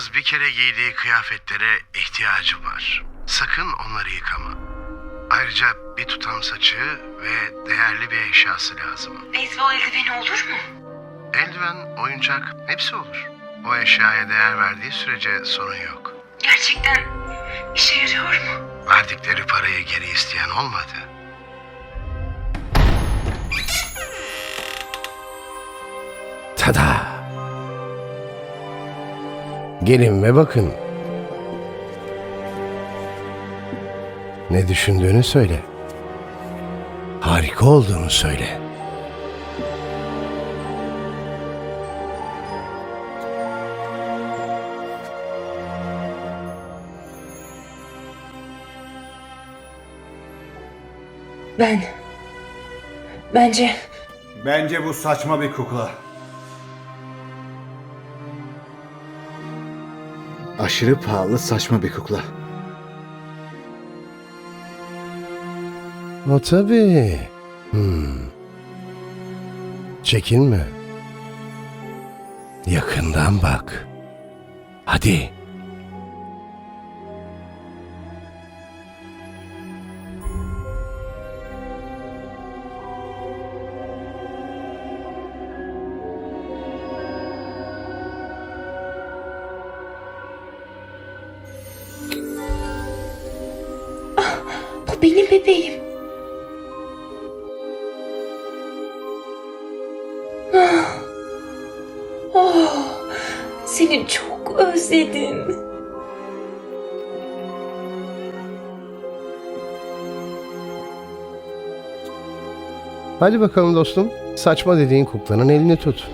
az bir kere giydiği kıyafetlere ihtiyacı var. Sakın onları yıkama. Ayrıca bir tutam saçı ve değerli bir eşyası lazım. Beyzbol eldiveni olur mu? Eldiven, oyuncak hepsi olur. O eşyaya değer verdiği sürece sorun yok. Gerçekten işe yarıyor mu? Verdikleri parayı geri isteyen olmadı. Tada! Gelin ve bakın. Ne düşündüğünü söyle. Harika olduğunu söyle. Ben... Bence... Bence bu saçma bir kukla. Aşırı pahalı saçma bir kukla. O tabii. Hmm. Çekinme. Yakından bak. Hadi. Benim bebeğim. Ah. Oh, seni çok özledim. Hadi bakalım dostum. Saçma dediğin kuklanın elini tut.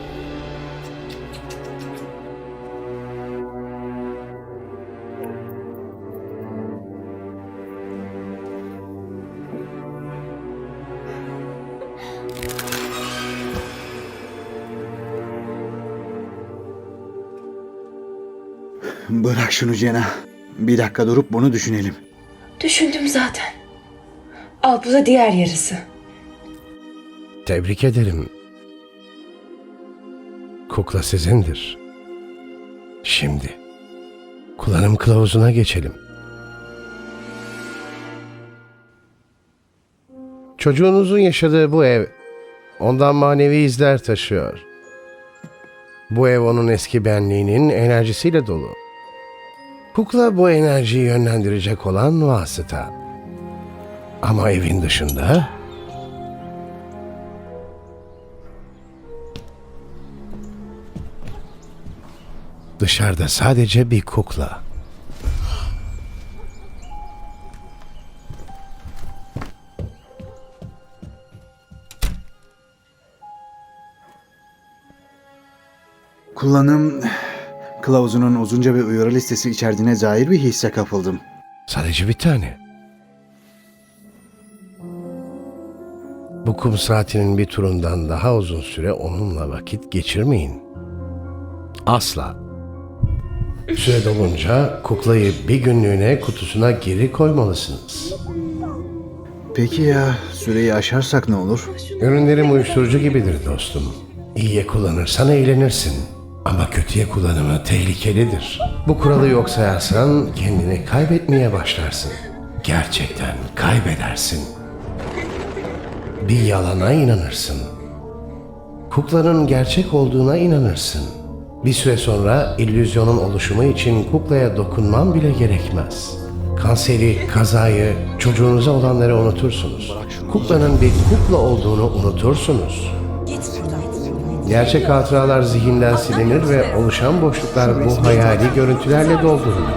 Bırak şunu Cena. Bir dakika durup bunu düşünelim. Düşündüm zaten. Al bu da diğer yarısı. Tebrik ederim. Kukla sizindir. Şimdi kullanım kılavuzuna geçelim. Çocuğunuzun yaşadığı bu ev ondan manevi izler taşıyor. Bu ev onun eski benliğinin enerjisiyle dolu. Kukla bu enerjiyi yönlendirecek olan vasıta. Ama evin dışında Dışarıda sadece bir kukla. Kullanım kılavuzunun uzunca bir uyarı listesi içerdiğine dair bir hisse kapıldım. Sadece bir tane. Bu kum saatinin bir turundan daha uzun süre onunla vakit geçirmeyin. Asla. Süre dolunca kuklayı bir günlüğüne kutusuna geri koymalısınız. Peki ya süreyi aşarsak ne olur? Ürünlerim uyuşturucu gibidir dostum. İyiye kullanırsan eğlenirsin. Ama kötüye kullanımı tehlikelidir. Bu kuralı yok sayarsan kendini kaybetmeye başlarsın. Gerçekten kaybedersin. Bir yalana inanırsın. Kuklanın gerçek olduğuna inanırsın. Bir süre sonra illüzyonun oluşumu için kuklaya dokunman bile gerekmez. Kanseri, kazayı, çocuğunuza olanları unutursunuz. Kuklanın bir kukla olduğunu unutursunuz. Gerçek hatıralar zihinden silinir ve oluşan boşluklar bu hayali görüntülerle doldurulur.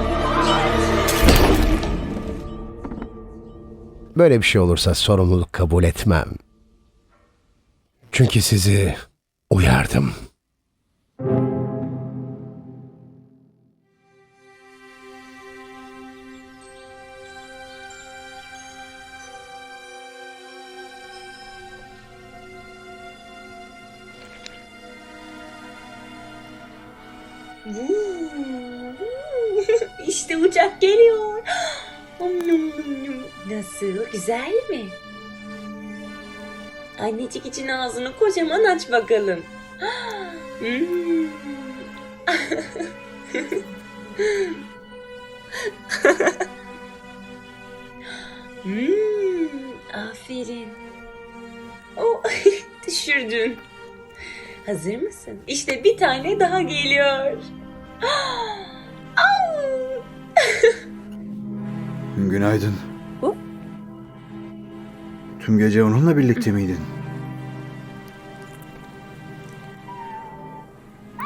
Böyle bir şey olursa sorumluluk kabul etmem. Çünkü sizi uyardım. işte uçak geliyor. Nasıl? Güzel mi? Annecik için ağzını kocaman aç bakalım. Hmm. Hmm, aferin. Oh, düşürdün. Hazır mısın? İşte bir tane daha geliyor. Günaydın. Hı? Tüm gece onunla birlikte miydin?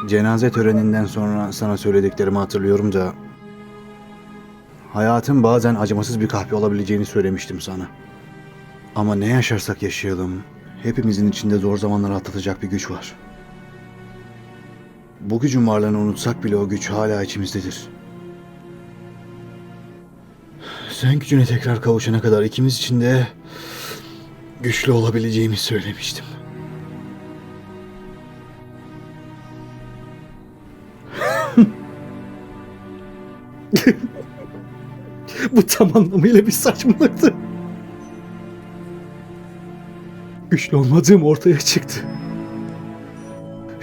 Cenaze töreninden sonra sana söylediklerimi hatırlıyorum da... Hayatın bazen acımasız bir kahpe olabileceğini söylemiştim sana. Ama ne yaşarsak yaşayalım, hepimizin içinde zor zamanları atlatacak bir güç var. Bu gücün varlığını unutsak bile o güç hala içimizdedir. Sen gücüne tekrar kavuşana kadar ikimiz için de güçlü olabileceğimi söylemiştim. Bu tam anlamıyla bir saçmalıktı. Güçlü olmadığım ortaya çıktı.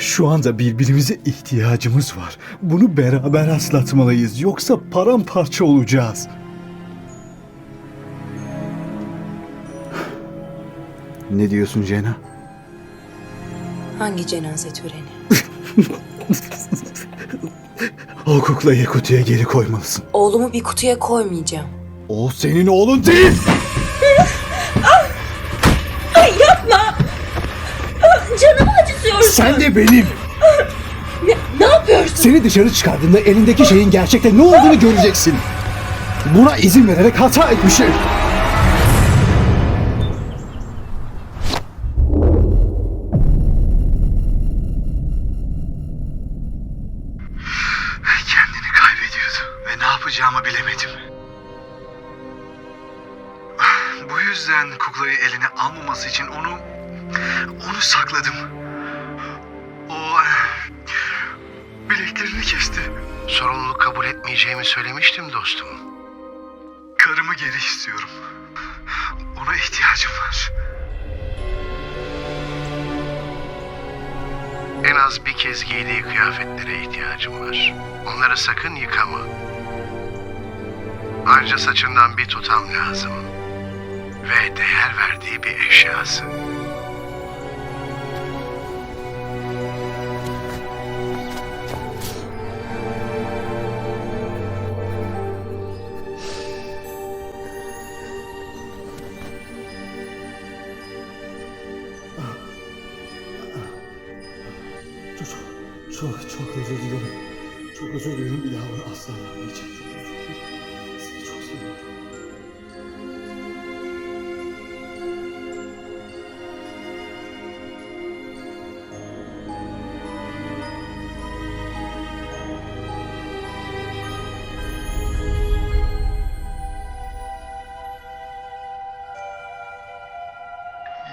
Şu anda birbirimize ihtiyacımız var. Bunu beraber atlatmalıyız. Yoksa paramparça olacağız. Ne diyorsun Cena? Hangi cenaze töreni? O kuklayı kutuya geri koymalısın. Oğlumu bir kutuya koymayacağım. O senin oğlun değil. Sen de benim. Ne, ne yapıyorsun? Seni dışarı çıkardığımda elindeki şeyin gerçekte ne olduğunu göreceksin. Buna izin vererek hata etmişim. Kendini kaybediyordu ve ne yapacağımı bilemedim. Bu yüzden kuklayı eline almaması için onu onu sakladım. Bileklerini kesti. Sorumluluk kabul etmeyeceğimi söylemiştim dostum. Karımı geri istiyorum. Ona ihtiyacım var. En az bir kez giydiği kıyafetlere ihtiyacım var. Onları sakın yıkama. Ayrıca saçından bir tutam lazım. Ve değer verdiği bir eşyası. Çok, çok özür dilerim. Çok özür dilerim. Bir daha bunu asla yapmayacağım. Çok özür dilerim. Seni çok seviyorum.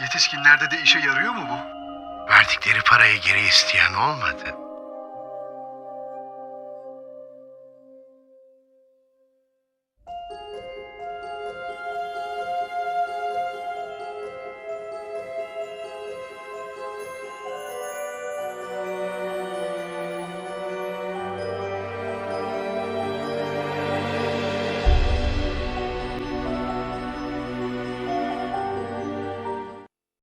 Yetişkinlerde de işe yarıyor mu bu? Verdikleri parayı geri isteyen olmadı.